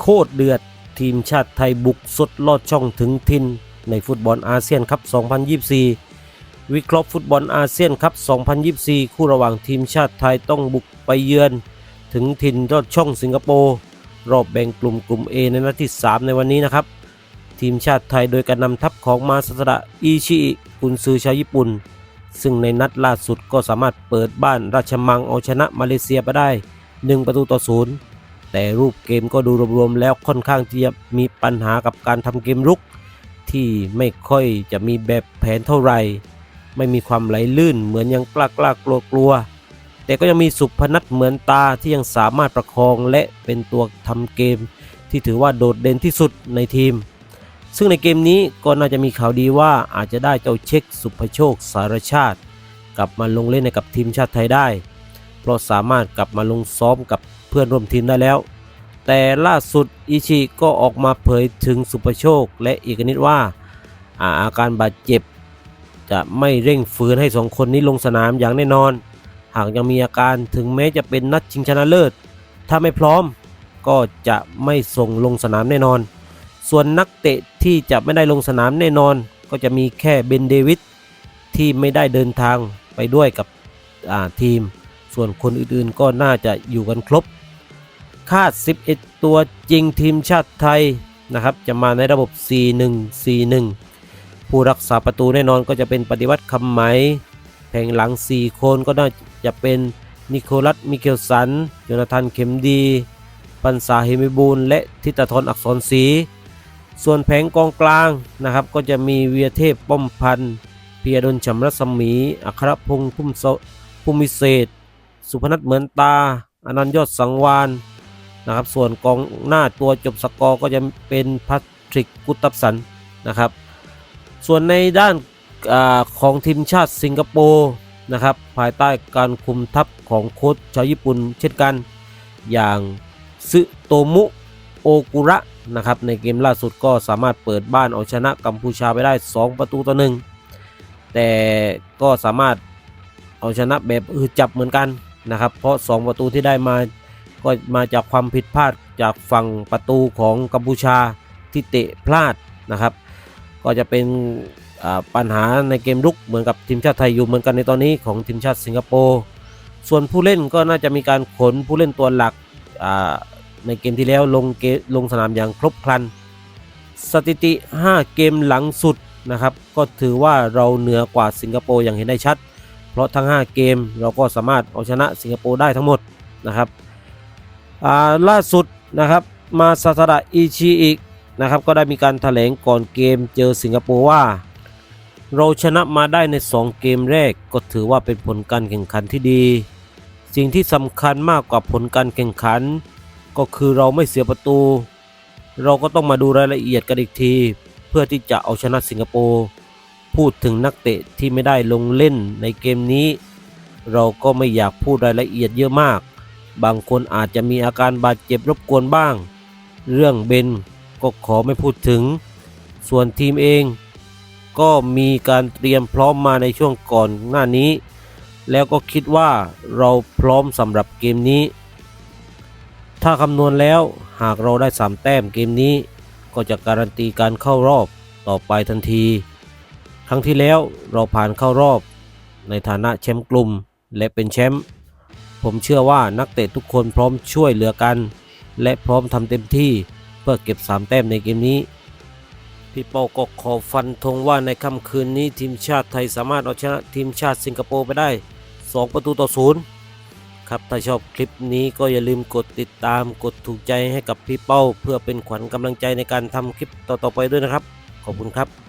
โคตรเดือด ทีมชาติไทยบุกสุดลอดช่องถึงทิน ในฟุตบอลอาเซียนครับ 2024 วิเคราะห์ฟุตบอลอาเซียนครับ 2024 คู่ระหว่างทีมชาติไทยต้องบุกไปเยือน ถึงทินลอดช่องสิงคโปร์รอบแบ่งกลุ่มกลุ่ม A ในนัดที่ 3 ในวันนี้นะครับ ทีมชาติไทยโดยการนำทัพของมาซาสดะอิชิอิกุนซือชาวญี่ปุ่น ซึ่งในนัดล่าสุดก็สามารถเปิดบ้านราชมังเอาชนะมาเลเซียไปได้ 1 ประตูต่อศูนย์ แต่รูปเกมก็ดูรวมๆแล้วค่อนข้างที่จะมีปัญหากับการทำเกมรุก ที่ไม่ค่อยจะมีแบบแผนเท่าไหร่ ไม่มีความไหลลื่นเหมือนยังกล้ากล้ากลัวกลัวแต่ก็ยังมีสุพนัทเหมือนตาที่ยังสามารถประคองและเป็นตัวทำเกม ที่ถือว่าโดดเด่นที่สุดในทีม ซึ่งในเกมนี้ก็น่าจะมีข่าวดีว่าอาจจะได้เจ้าเช็คสุภโชคสารชาติ กลับมาลงเล่นในกับทีมชาติไทยได้ เพราะสามารถกลับมาลงซ้อมกับเพื่อนร่วมทีมได้แล้ว แต่ล่าสุดอิชิก็ออกมาเผยถึงสุภโชค และอีกนิดว่าอาอาการบาดเจ็บ จะไม่เร่งฝืนให้สองคนนี้ลงสนามอย่างแน่นอน หากยังมีอาการถึงแม้จะเป็นนัดชิงชนะเลิศ ถ้าไม่พร้อมก็จะไม่ส่งลงสนามแน่นอน ส่วนนักเตะที่จะไม่ได้ลงสนามแน่นอน ก็จะมีแค่เบนเดวิดที่ไม่ได้เดินทางไปด้วยกับทีม ส่วนคนอื่นๆก็น่าจะอยู่กันครบ คาด 11 ตัวจริงทีมชาติไทยนะครับจะมาในระบบ 4-1-4-1 ผู้รักษาประตูแน่นอนก็จะเป็นปฏิวัติคำไหมแผงหลัง 4 คนก็น่าจะเป็นนิโคลัส มิเคลสันโยนาธานเข็มดี ปันสาเฮมิบูล และทิตาทรอักษรศรีส่วนแผงกองกลางนะครับก็จะมีเวียเทพป้อมพันธ์เพียดลฉำรัศมี อัครพงษ์พุ่มโซพุ่มวิเศษ สุพนัทเหมือนตาอนันยอดสังวานนะครับ ส่วนกองหน้าตัวจบสกอร์ก็จะเป็นพัทริกกุตับสันนะครับ ส่วนในด้านอของทีมชาติสิงคโปร์นะครับภายใต้การคุมทัพของโค้ชชาวญี่ปุ่นเช่นกัน อย่างซึโตมุโอกุระนะครับในเกมล่าสุดก็สามารถเปิดบ้านเอาชนะกัมพูชาไปได้ 2 ประตูต่อหนึ่งแต่ก็สามารถเอาชนะแบบอือจับเหมือนกัน นะครับ เพราะ 2 ประตูที่ได้มาก็มาจากความผิดพลาดจากฝั่งประตูของกัมพูชาที่เตะพลาดนะครับ ก็จะเป็นปัญหาในเกมรุกเหมือนกับทีมชาติไทยอยู่เหมือนกันในตอนนี้ของทีมชาติสิงคโปร์ส่วนผู้เล่นก็น่าจะมีการขนผู้เล่นตัวหลักในเกมที่แล้วลงเกลงสนามอย่างครบครัน สถิติ 5 เกมหลังสุดนะครับ ก็ถือว่าเราเหนือกว่าสิงคโปร์อย่างเห็นได้ชัด เพราะทั้ง 5 เกมเราก็สามารถเอาชนะสิงคโปร์ได้ทั้งหมดนะครับล่าสุดนะครับมาซาซาดะอิชิอินะครับก็ได้มีการแถลงก่อนเกมเจอสิงคโปร์ว่า เราชนะมาได้ใน 2 เกมแรกก็ถือว่าเป็นผลการแข่งขันที่ดี สิ่งที่สำคัญมากกว่าผลการแข่งขัน ก็คือเราไม่เสียประตู เราก็ต้องมาดูรายละเอียดกันอีกที เพื่อที่จะเอาชนะสิงคโปร์ พูดถึงนักเตะที่ไม่ได้ลงเล่นในเกมนี้ เราก็ไม่อยากพูดรายละเอียดเยอะมาก บางคนอาจจะมีอาการบาดเจ็บรบกวนบ้าง เรื่องเบนก็ขอไม่พูดถึง ส่วนทีมเอง ก็มีการเตรียมพร้อมมาในช่วงก่อนหน้านี้ แล้วก็คิดว่าเราพร้อมสำหรับเกมนี้ ถ้าคำนวณแล้วหากเราได้ 3 แต้มเกมนี้ ก็จะการันตีการเข้ารอบต่อไปทันที ครั้งที่แล้วเราผ่านเข้ารอบ ในฐานะแชมป์กลุ่มและเป็นแชมป์ผมเชื่อว่านักเตะทุกคนพร้อมช่วยเหลือกัน และพร้อมทำเต็มที่เพื่อเก็บ 3 แต้มในเกมนี้ พี่เปาก็ขอฟันธงว่าในค่ำคืนนี้ทีมชาติไทยสามารถเอาชนะทีมชาติสิงคโปร์ไปได้ 2 ประตูต่อศูนย์ครับถ้าชอบคลิปนี้ก็อย่าลืมกดติดตามกดถูกใจให้กับพี่เป้า เพื่อเป็นขวัญกำลังใจในการทำคลิปต่อๆไปด้วยนะครับ ขอบคุณครับ